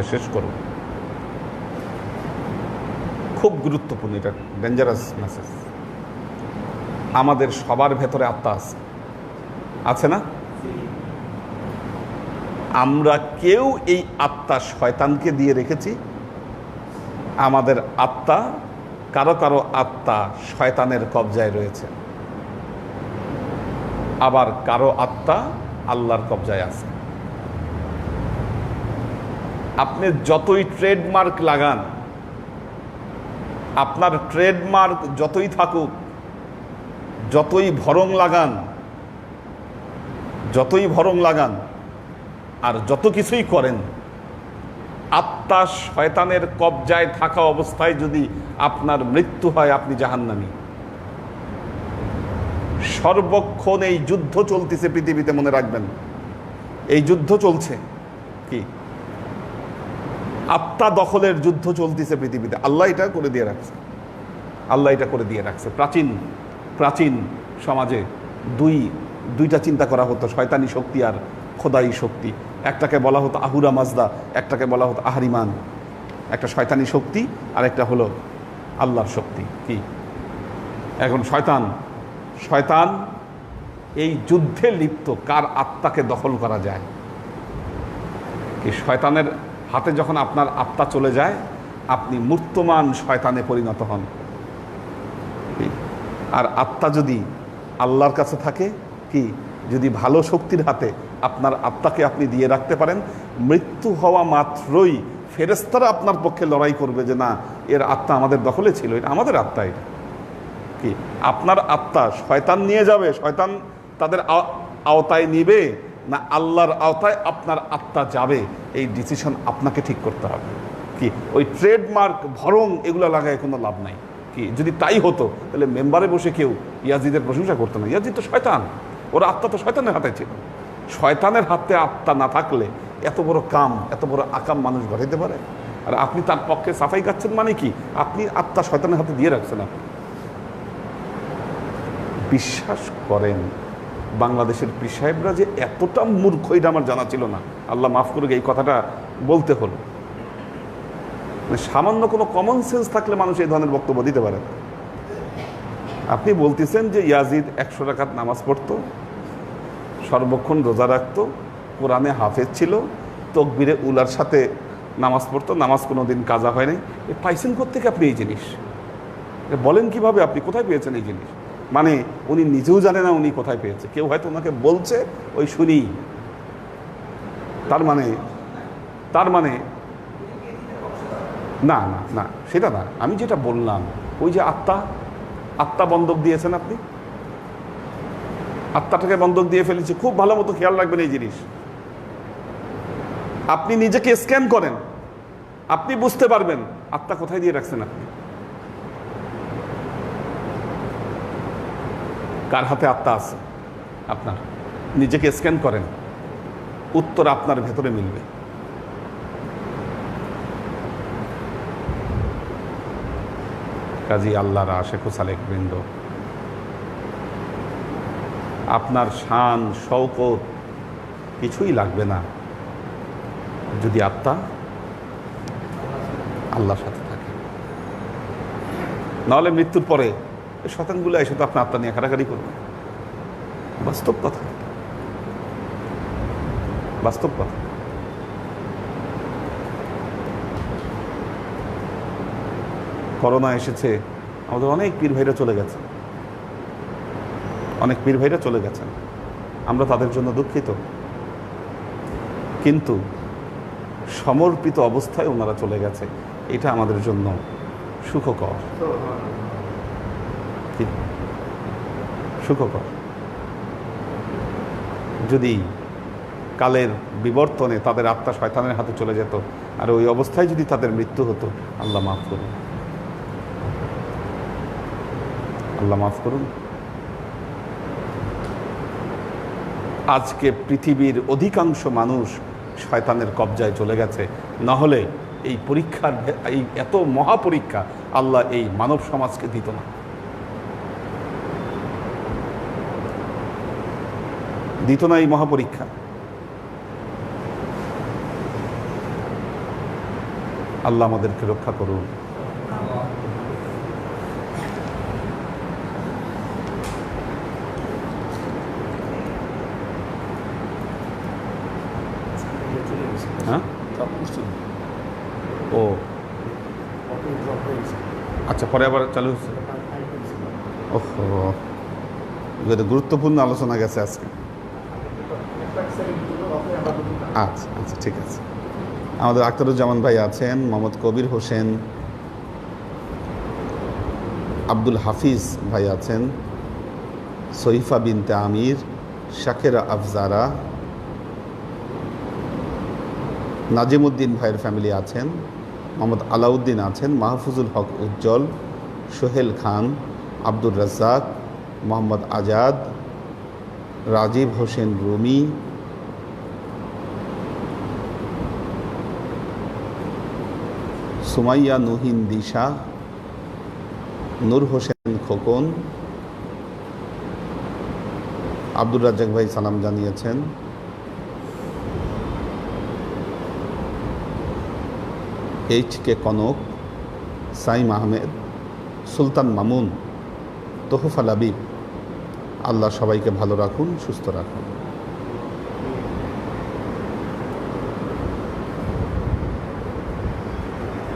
আজকে শেষ করব। খুব গুরুত্বপূর্ণ এটা ডেঞ্জারাস মেসেজ আমাদের সবার ভেতরে আত্মা আছে। আছে না? আমরা কেউ এই আত্মা শয়তানকে দিয়ে রেখেছি। আমাদের আত্মা, কারও কারও আত্মা শয়তানের কবজায় রয়েছে। আবার কারও আত্মা আল্লাহর কবজায় আছে। আপনি যতই ট্রেডমার্ক লাগান, আপনার ট্রেডমার্ক যতই থাকুক, যতই ভরং লাগান, যতই ভরং লাগান, আর যত কিছুই করেন, আত্মা শয়তানের কবজায় থাকা অবস্থায় যদি আপনার মৃত্যু হয়, আপনি জাহান্নামী। সর্বক্ষণ এই যুদ্ধ চলতেছে পৃথিবীতে, মনে রাখবেন। এই যুদ্ধ চলছে। কি? আত্মা দখলের যুদ্ধ চলতেছে পৃথিবীতে। আল্লাহ এটা করে দিয়ে রাখছে। আল্লাহ এটা করে দিয়ে রাখছে। প্রাচীন প্রাচীন সমাজে দুই, দুইটা চিন্তা করা হতো, শয়তানি শক্তি আর খোদাই শক্তি। একটাকে বলা হতো আহুরা মাজদা, একটাকে বলা হতো আহারিমান। একটা শয়তানি শক্তি আর একটা হলো আল্লাহর শক্তি। কি? এখন শয়তান শয়তান এই যুদ্ধে লিপ্ত, কার আত্মাকে দখল করা যায়? কি? শয়তানের হাতে যখন আপনার আত্মা চলে যায়, আপনি মূর্তমান শয়তানে পরিণত হন। আর আত্মা যদি আল্লাহর কাছে থাকে, কি? যদি ভালো শক্তির হাতে আপনার আত্মাকে আপনি দিয়ে রাখতে পারেন, মৃত্যু হওয়া মাত্রই ফেরেস্তারা আপনার পক্ষে লড়াই করবে যে, না, এর আত্মা আমাদের দখলে ছিল, এটা আমাদের আত্মা এটা। কি? আপনার আত্মা শয়তান নিয়ে যাবে, শয়তান তাদের আওতায় নিবে না, আল্লাহর আওতায় আপনার আত্মা যাবে, এই ডিসিশন আপনাকে ঠিক করতে হবে। কি, ওই ট্রেডমার্ক ভরং এগুলো লাগায় কোনো লাভ নাই। কি, যদি তাই হতো, তাহলে মেম্বারে বসে কেউ ইয়াজিদের প্রশংসা করতো না। ইয়াজিদ তো শয়তান, ওর আত্মা তো শয়তানের হাতে ছিল। শয়তানের হাতে আত্মা না থাকলে এত বড় কাম, এত বড় আকাম মানুষ ঘটাইতে পারে? আর আপনি তার পক্ষে সাফাই গাচ্ছেন মানে কি? আপনি আত্মা শয়তানের হাতে দিয়ে রাখছেন আপনি। বিশ্বাস করেন বাংলাদেশের পীর সাহেবরা যে এতটা মূর্খ, এটা আমার জানা ছিল না। আল্লাহ মাফ করুক, এই কথাটা বলতে হলো। মানে সামান্য কোনো কমন সেন্স থাকলে মানুষ এই ধরনের বক্তব্য দিতে পারে। আপনি বলতেছেন যে ইয়াজিদ একশো টাকার নামাজ পড়তো, সর্বক্ষণ রোজা রাখতো, কোরআনে হাফেজ ছিল, তকবিরে উলার সাথে নামাজ পড়তো, নামাজ কোনো দিন কাজা হয়নি এ পাইছেন কোথেকে আপনি এই জিনিস? বলেন কীভাবে আপনি? কোথায় পেয়েছেন এই জিনিস? মানে উনি নিজেও জানে না উনি কোথায় পেয়েছে। কেউ হয়তো ওনাকে বলছে, ওই শুনি। তার মানে তার মানে না না না, সেটা না। আমি যেটা বললাম, ওই যে আত্মা আত্মা বন্ধক দিয়েছেন আপনি? আত্মাটাকে বন্ধক দিয়ে ফেলেছি। খুব ভালো মতো খেয়াল রাখবেন এই জিনিস। আপনি নিজেকে স্ক্যান করেন। আপনি বুঝতে পারবেন আত্মা কোথায় দিয়ে রাখছেন আপনি। কার হাতে আত্মা আছে? আপনার। নিজেকে স্ক্যান করেন। উত্তর আপনার ভেতরে মিলবে। কাজী আল্লাহর আশেখ সালেক বৃন্দ, আপনার শান শৌকত কিছুই লাগবে না যদি আত্মা আল্লাহর সাথে থাকে। নাহলে মৃত্যুর পরে শতানগুলো এসে তো আপনার আত্মা নিয়ে কাটাকাটি করবেন বাস্তব কথা। বাস্তব কথা। করোনা এসেছে, আমাদের অনেক পীর ভাইরা চলে গেছে। অনেক পীর ভাইরা চলে গেছেন আমরা তাদের জন্য দুঃখিত। কিন্তু সমর্পিত অবস্থায় ওনারা চলে গেছে, এটা আমাদের জন্য সুখকর। কি? সুখকর। যদি কালের বিবর্তনে তাদের আত্মা শয়তানের হাতে চলে যেত, আর ওই অবস্থায় যদি তাদের মৃত্যু হতো, আল্লাহ মাফ করুন। আল্লাহ মাফ করুন। আজকে পৃথিবীর অধিকাংশ মানুষ শয়তানের কবজায় চলে গেছে। না হলে এই পরীক্ষার এই এত মহাপরীক্ষা আল্লাহ এই মানব সমাজকে দিত না। দিত না এই মহাপরীক্ষা। আল্লাহ আমাদেরকে রক্ষা করুন। হ্যাঁ? ও। আচ্ছা পরে আবার চালু হচ্ছে ওহো। গুরুত্বপূর্ণ আলোচনা গেছে আজকে। আচ্ছা আচ্ছা ঠিক আছে। আমাদের আখতারুজ্জামান ভাই আছেন, মোহাম্মদ কবির হোসেন, আব্দুল হাফিজ ভাই আছেন সহিফা বিনতে আমির, শাকেরা আফজারা, নাজিমুদ্দিন ভাইয়ের ফ্যামিলি আছেন, মোহাম্মদ আলাউদ্দিন আছেন, মাহফুজুল হক উজ্জ্বল, সোহেল খান, আব্দুর রাজ্জাক, মোহাম্মদ আজাদ, রাজীব হোসেন রুমি সুমাইয়া নুহিন দিশা, নূর হোসেন খোকন, আব্দুর রাজ্জাক ভাই সালাম জানিয়েছেন। H K Kanak Saim Ahmed Sultan Mamun, Tohfa Labib. আল্লাহ সবাইকে ভালো রাখুন, সুস্থ রাখুন।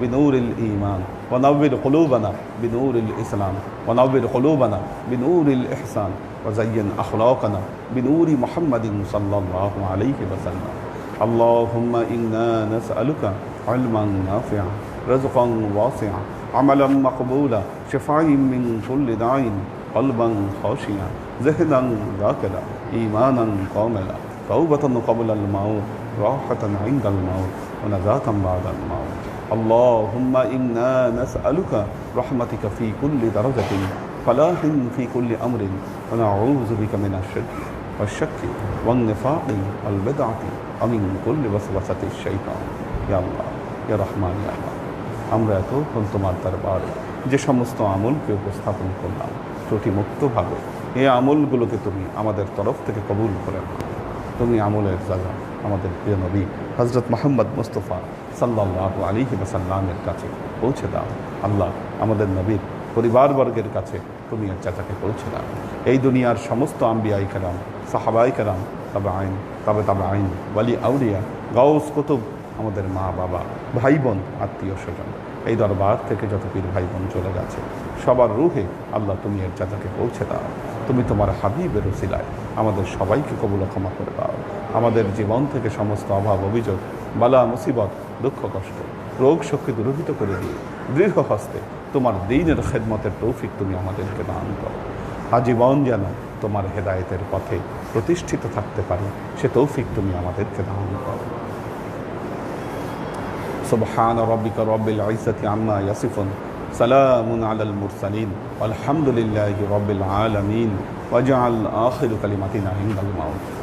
بنور الإيمان ونور قلوبنا بنور الإسلام ونور قلوبنا بنور الإحسان وزين أخلاقنا بنور محمد صلى الله عليه وسلم. اللهم إنا نسألك علما نافعا رزقا واسعا عملا مقبولا شفاء من كل داع قلبا خاشعا ذهنا ذاكرا إيمانا كاملا توبة قبل الموت راحة عند الموت ونجاة بعد الموت. اللهم إنا نسألك رحمتك في كل درجة فلاح في كل أمر ونعوذ بك من الشرك والشك والنفاق والبدعة ومن كل وسوسة الشيطان يا الله يا رحمن يا الله আমরা এতক্ষণ তোমার দরবারে যে সমস্ত আমলকে উপস্থাপন করলাম ত্রুটিমুক্তভাবে এই আমলগুলোকে তুমি আমাদের তরফ থেকে কবুল করে নাও তুমি আমলের জায়গা আমাদের প্রিয় নবী হজরত মোহাম্মদ মুস্তফা সাল্লাহ আলী সাল্লামের কাছে পৌঁছে দাও। আল্লাহ আমাদের নবীর পরিবারবর্গের কাছে তুমি এর চাচাকে পৌঁছে দাও। এই দুনিয়ার সমস্ত আম্বিয়াই কালাম সাহাবাই কালাম তবে আইন তবে তবে আইন ওয়ালি আউলিয়া, গাউস কুতুব, আমাদের মা, বাবা ভাই বোন আত্মীয় স্বজন, এই দরবার থেকে যত পীর ভাই বোন চলে গেছে, সবার রুহে আল্লাহ তুমি এর চাচাকে পৌঁছে দাও। তুমি তোমার হাবিবের উসিলায় আমাদের সবাইকে কবুল ক্ষমা করে দাও। আমাদের জীবন থেকে সমস্ত অভাব অভিযোগ বালা মুসিবত দুঃখ কষ্ট রোগ শক্তি দূরীভূত করে দিয়ে দৃঢ় হস্তে তোমার দিনের খেদমতের তৌফিক তুমি আমাদেরকে দান করো আজীবন যেন তোমার হেদায়েতের পথে প্রতিষ্ঠিত থাকতে পারি সে তৌফিক তুমি আমাদেরকে দান করো سبحان ربك رب العزة عما يصفون سلام على المرسلين والحمد لله رب العالمين واجعل آخر كلمتنا عند الموت